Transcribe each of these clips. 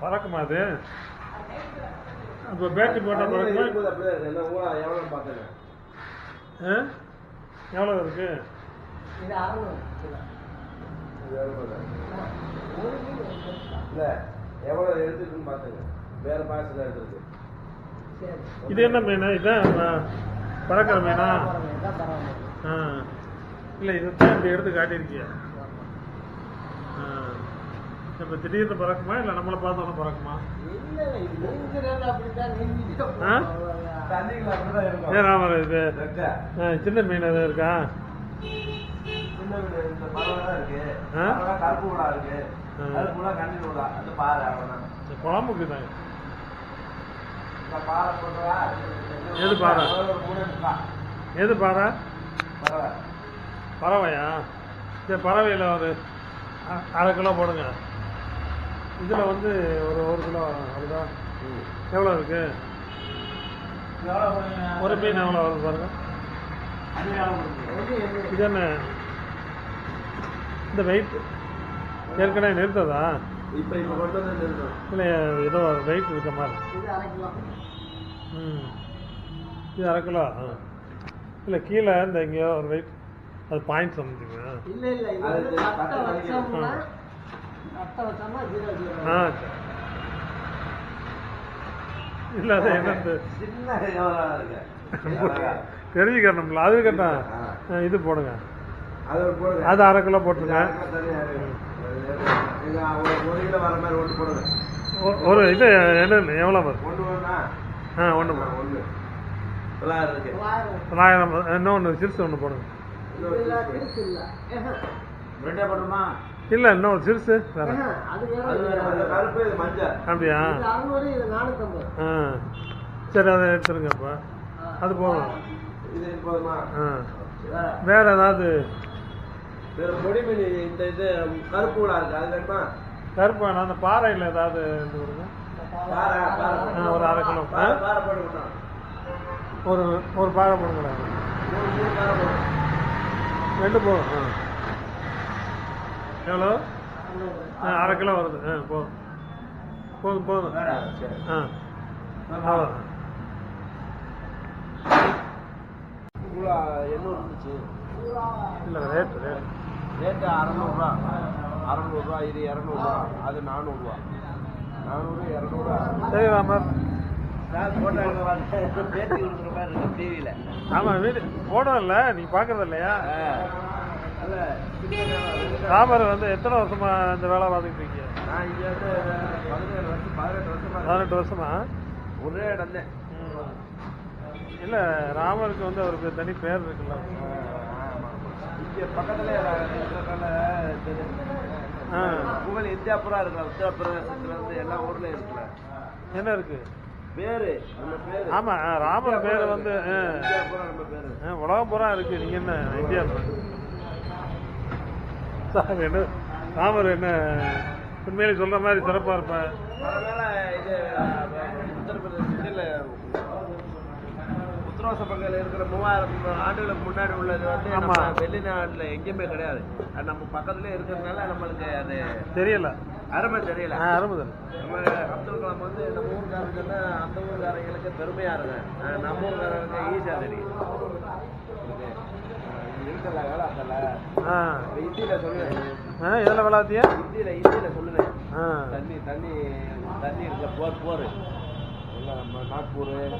பறக்குமா அது? அப்போ பேட்டரி போட்டால் பறக்குமா? எவ்வளோ பார்த்தேன்? ஆ? எவ்வளோ இருக்கு. இல்ல எவ்வளோ எடுத்துருக்குன்னு பார்த்துங்க வேற பாக்ஸில் எடுத்துருக்கு. சரி. இது என்ன மீன்? இதான் பறக்கிற மீனா. ஆ. இல்லை இதுதான் இப்படி எடுத்து காட்டியிருக்கியா. ஆ. இப்போ திடீர்னு பறக்குமா? இல்லை நம்மளை பார்த்தோன்னு பறக்குமா? ஏன் ராமர் இது? சின்ன மீன் எதுவும் இருக்கா? குழம்புக்கு தான் எது பாறை? எது பாறை? பறவை. பறவையா? சரி பறவையில் ஒரு அரை கிலோ போடுங்க. இதில் வந்து ஒரு ஒரு கிலோ வருதா எவ்வளோ இருக்கு? ஒரு மீன் எவ்வளோ வருது பாருங்க. இது என்ன? இந்த வெயிட் ஏற்கனவே நிறுத்ததா? இப்போ இப்போ கொண்டு வந்து நிறுத்தணும். இல்லை ஏதோ வெயிட் இருக்க மாதிரி. இது அரை கிலோ. ம். இது அரை கிலோ? ஆ. இல்லை கீழே இந்த எங்கேயோ ஒரு வெயிட் அது பாயிண்ட் சம்திங்க இல்ல, இல்ல, ஆ. இல்லை அது என்னது? சின்ன எவ்வளோ இருக்கு தெரிஞ்சுக்கணும்ல. அது கேட்டேன் ஆ, இது போடுங்க. அது ஒரு போடுங்க அது அரை கிலோ போட்டுருங்க. ஒரு இது என்ன எவ்வளோ ஆ ஒன்று தொள்ளாயிரம் இன்னொன்று சிறுசு ஒன்று போடுங்க. ரெண்டே போட்டுமா இல்லை இன்னொரு சிறுசு. வேற. அப்படியா. ஆ. சரி அதை எடுத்துருங்க அப்போ. அது போதும். இது போதுமா? ஆ. வேற. ஏதாவது? வேற பொடி மீன் இந்த இது கருப்பு இருக்கு அது வேணுமா? கருப்பு வேணாம். அந்த பாறையில் ஏதாவது இது கொடுங்க. ஒரு அரை கிலோ. ஒரு ஒரு பாறை போடுங்களேன் ரெண்டு போதும் ஆ. எவ்வளோ. ஆ அரை கிலோ வருது. ஆ போதும் போதும் போதும். ஆ அவ்வளோ இல்லை ரேட்டு ரேட் ரேட்டு அறநூறுவா. அறநூறுவா இது இரநூறுவா அது நானூறுரூவா நானூறு இரநூறுவா சரி ராமர் டிவியில் ஆமாம் வீடு போடுறோம் இல்லை நீங்கள் பார்க்குறது இல்லையா? ராமர் வந்து எத்தனை வருஷமா இந்த வேலை பார்த்துக்கிட்டு இருக்கீங்க? நான் இங்கே வந்து பதினேழு வருஷம் பதினெட்டு வருஷமா பதினெட்டு வருஷமா? ஒரே இடம் தான் இல்லை ராமருக்கு வந்து அவருக்கு தனி பேர் இருக்குல்ல. இங்கே பக்கத்துல புகழ் இந்தியா பூரா இருக்கலாம் உத்தரப்பிரதேசத்துல இருந்து எல்லா ஊர்லயும் இருக்குல்ல. என்ன இருக்கு? பேரு ஆமா ராமர் பேர் வந்து உலகம் பூரா இருக்கு. நீங்க என்ன இந்தியா சார் என்ன ராமர் என்ன உண்மையிலே சொல்ற மாதிரி சிறப்பாக இருப்பேன் அதனால இது உத்தரப்பிரதேசத்தில் உத்தரவாச பங்காளி இருக்கிற மூவாயிரம் ஆண்டுகளுக்கு முன்னாடி உள்ளது வந்து நம்ம வெளிநாட்டில் எங்கேயுமே கிடையாது அது நம்ம பக்கத்துலயே இருக்கிறதுனால நம்மளுக்கு அது தெரியல அருமை தெரியல ஆ நம்ம அப்துல் கலாம் வந்து நம்ம ஊர்காரங்கன்னா அந்த ஊர்காரங்களுக்கு பெருமையா இருக்கு அஹ் நம்ம ஊர்காரங்களுக்கு ஈஸியாக தெரியும் இது, அஹ் இருக்கல வேலை அந்தல ஆ. ஹிந்தியில சொல்லுவேன். ஆ எதில் விளாத்தியா ஹிந்தியில ஹிந்தியில சொல்லுவேன். ஆ. தண்ணி தண்ணி தண்ணி இருக்க போர் போர். எல்லாம் நம்ம நாக்பூர்.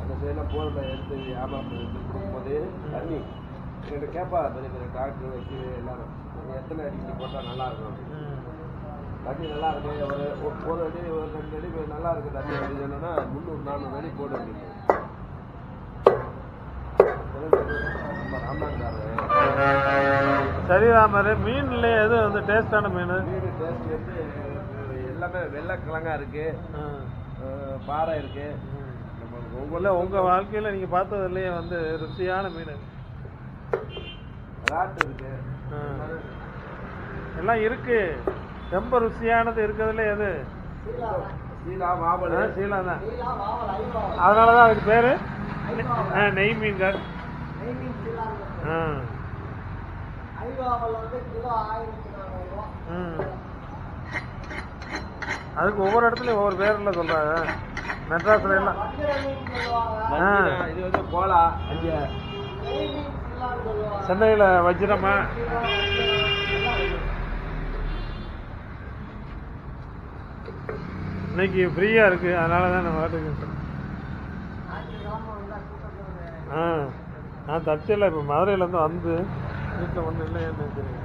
அந்த சைடெல்லாம் போரில் எடுத்து வியாபாரம் எடுத்து கொடுக்கும்போது தண்ணி. என்கிட்ட கேட்பா பெரிய பெரிய டாக்டர் வச்சு எல்லாரும். எத்தனை அடிக்கடி போட்டால் நல்லா இருக்கும். தண்ணி நல்லா இருக்கு. ஒரு ஒரு- அடி ஒரு ரெண்டு அடி நல்லா இருக்கு தண்ணி அப்படின்னு முந்நூறு நானூறு அடி போட முடியும் நம்ம ராமநாதாரு சரி ராமர் மீன்ல எது? வந்து டேஸ்டான மீன்? மீன் டேஸ்ட் வந்து எல்லாமே வெள்ளை கிழங்கா இருக்கு. பாறை இருக்கு. உங்கள உங்க வாழ்க்கையில நீங்க பார்த்ததுலயே வந்து ருசியான மீன். ராட்டு இருக்கு. எல்லாம் இருக்கு. ரொம்ப ருசியானது இருக்கிறதுல எது? சீலா, மாம்பழம். சீலா தான். ஐவாவல். அதனாலதான் அதுக்கு பேரு? நெய் மீன்கள். ஆ. ஐவாவல் வந்து கிலோ ஆயிரத்தி நானூறு ரூபா ம். அதுக்கு ஒவ்வொரு இடத்துலையும் ஒவ்வொரு பேரில் சொல்கிறாங்க மெட்ராஸில் எல்லாம். இது வந்து கோலா சென்னையில் வச்சிரமா? இன்னைக்கு ஃப்ரீயாக இருக்குது அதனால தான் நான் வாட்டுக்கு ஆ. நான் தற்செயலாக இப்போ மதுரையிலேருந்து வந்து வீட்டில் ஒன்றும் இல்லைன்னு தெரியும்.